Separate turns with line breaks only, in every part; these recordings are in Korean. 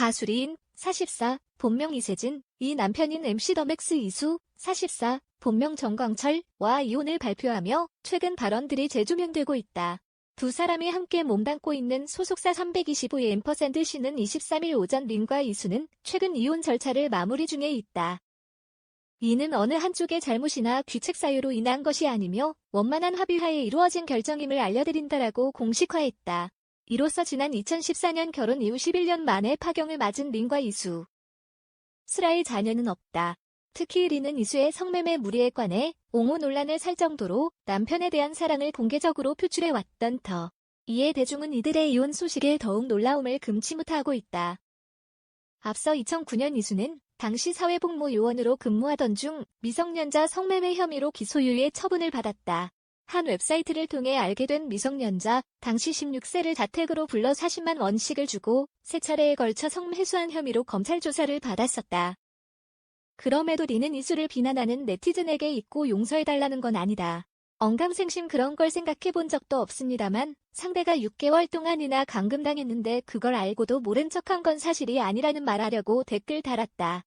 가수리인 44 본명 이세진 이 남편인 MC 더맥스 이수 44 본명 정광철와 이혼을 발표하며 최근 발언들이 재조명되고 있다. 두 사람이 함께 몸담고 있는 소속사 325의 앰퍼샌드 씨는 23일 오전 린과 이수는 최근 이혼 절차를 마무리 중에 있다. 이는 어느 한쪽의 잘못이나 규칙 사유로 인한 것이 아니며 원만한 합의하에 이루어진 결정임을 알려드린다라고 공식화했다. 이로써 지난 2014년 결혼 이후 11년 만에 파경을 맞은 린과 이수. 슬아의 자녀는 없다. 특히 린은 이수의 성매매 무리에 관해 옹호 논란을 살 정도로 남편에 대한 사랑을 공개적으로 표출해왔던 터. 이에 대중은 이들의 이혼 소식에 더욱 놀라움을 금치 못하고 있다. 앞서 2009년 이수는 당시 사회복무 요원으로 근무하던 중 미성년자 성매매 혐의로 기소유예 처분을 받았다. 한 웹사이트를 통해 알게 된 미성년자, 당시 16세를 자택으로 불러 40만 원씩을 주고 세 차례에 걸쳐 성매수한 혐의로 검찰 조사를 받았었다. 그럼에도 리는 이수를 비난하는 네티즌에게 잊고 용서해달라는 건 아니다. 언감생심 그런 걸 생각해 본 적도 없습니다만 상대가 6개월 동안이나 감금당했는데 그걸 알고도 모른 척한 건 사실이 아니라는 말하려고 댓글 달았다.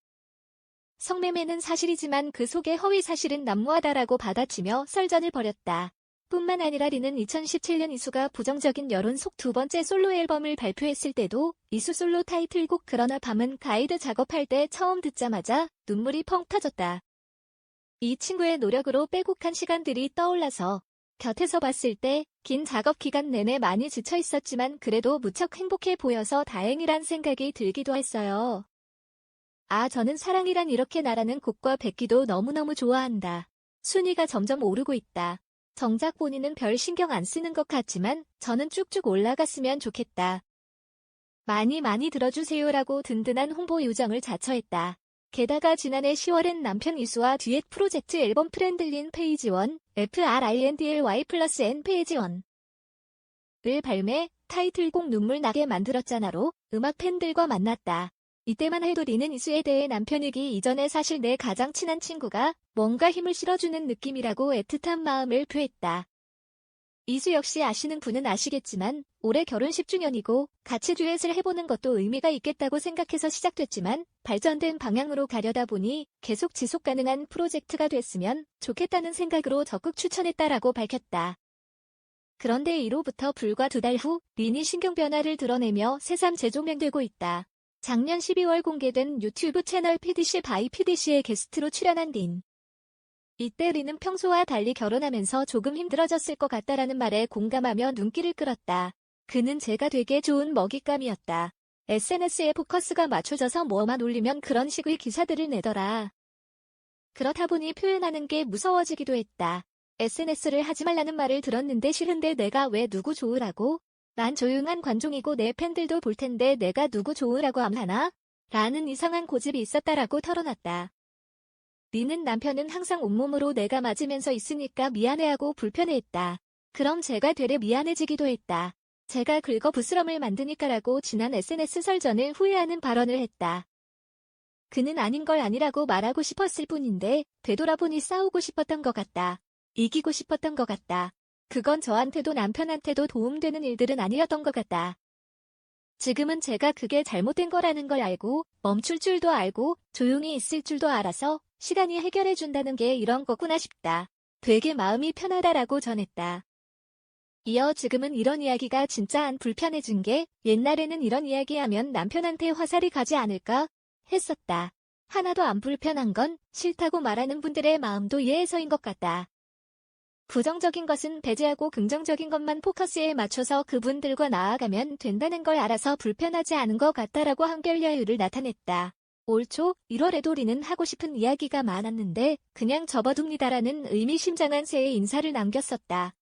성매매는 사실이지만 그 속에 허위 사실은 난무하다라고 받아치며 설전을 벌였다. 뿐만 아니라 리는 2017년 이수가 부정적인 여론 속 두 번째 솔로 앨범을 발표했을 때도 이수 솔로 타이틀곡 그러나 밤은 가이드 작업할 때 처음 듣자마자 눈물이 펑 터졌다. 이 친구의 노력으로 빼곡한 시간들이 떠올라서 곁에서 봤을 때 긴 작업 기간 내내 많이 지쳐 있었지만 그래도 무척 행복해 보여서 다행이란 생각이 들기도 했어요. 아, 저는 사랑이란 이렇게 나라는 곡과 백기도 너무너무 좋아한다. 순위가 점점 오르고 있다. 정작 본인은 별 신경 안 쓰는 것 같지만 저는 쭉쭉 올라갔으면 좋겠다. 많이 많이 들어주세요라고 든든한 홍보 요정을 자처했다. 게다가 지난해 10월엔 남편 이수와 듀엣 프로젝트 앨범 프렌들린 페이지 1, FRINDLY 플러스 N 페이지 1을 발매, 타이틀곡 눈물 나게 만들었잖아로 음악 팬들과 만났다. 이때만 해도 리는 대해 남편이기 이전에 사실 내 가장 친한 친구가 뭔가 힘을 실어주는 느낌이라고 애틋한 마음을 표했다. 이수 역시 아시는 분은 아시겠지만 올해 결혼 10주년이고 같이 듀엣을 해보는 것도 의미가 있겠다고 생각해서 시작됐지만 발전된 방향으로 가려다 보니 계속 지속 가능한 프로젝트가 됐으면 좋겠다는 생각으로 적극 추천했다라고 밝혔다. 그런데 이로부터 불과 두 달 후 린이 신경 변화를 드러내며 새삼 재조명되고 있다. 작년 12월 공개된 유튜브 채널 PDC 바이 PDC에 게스트로 출연한 린. 이때 리는 평소와 달리 결혼하면서 조금 힘들어졌을 것 같다라는 말에 공감하며 눈길을 끌었다. 그는 제가 되게 좋은 먹잇감이었다. SNS에 포커스가 맞춰져서 뭐만 올리면 그런 식의 기사들을 내더라. 그렇다 보니 표현하는 게 무서워지기도 했다. SNS를 하지 말라는 말을 들었는데 싫은데 내가 왜 누구 좋으라고? 난 조용한 관종이고 내 팬들도 볼 텐데 내가 누구 좋으라고 암하나? 라는 이상한 고집이 있었다라고 털어놨다. 니는 남편은 항상 온몸으로 내가 맞으면서 있으니까 미안해하고 불편해했다. 그럼 제가 되레 미안해지기도 했다. 제가 긁어 부스럼을 만드니까라고 지난 SNS 설전을 후회하는 발언을 했다. 그는 아닌 걸 아니라고 말하고 싶었을 뿐인데 되돌아보니 싸우고 싶었던 것 같다. 이기고 싶었던 것 같다. 그건 저한테도 남편한테도 도움되는 일들은 아니었던 것 같다. 지금은 제가 그게 잘못된 거라는 걸 알고 멈출 줄도 알고 조용히 있을 줄도 알아서 시간이 해결해 준다는 게 이런 거구나 싶다. 되게 마음이 편하다라고 전했다. 이어 지금은 이런 이야기가 진짜 안 불편해진 게 옛날에는 이런 이야기하면 남편한테 화살이 가지 않을까 했었다. 하나도 안 불편한 건 싫다고 말하는 분들의 마음도 이해해서인 것 같다. 부정적인 것은 배제하고 긍정적인 것만 포커스에 맞춰서 그분들과 나아가면 된다는 걸 알아서 불편하지 않은 것 같다라고 한결 여유를 나타냈다. 올 초 1월에도 리는 하고 싶은 이야기가 많았는데 그냥 접어둡니다라는 의미심장한 새해 인사를 남겼었다.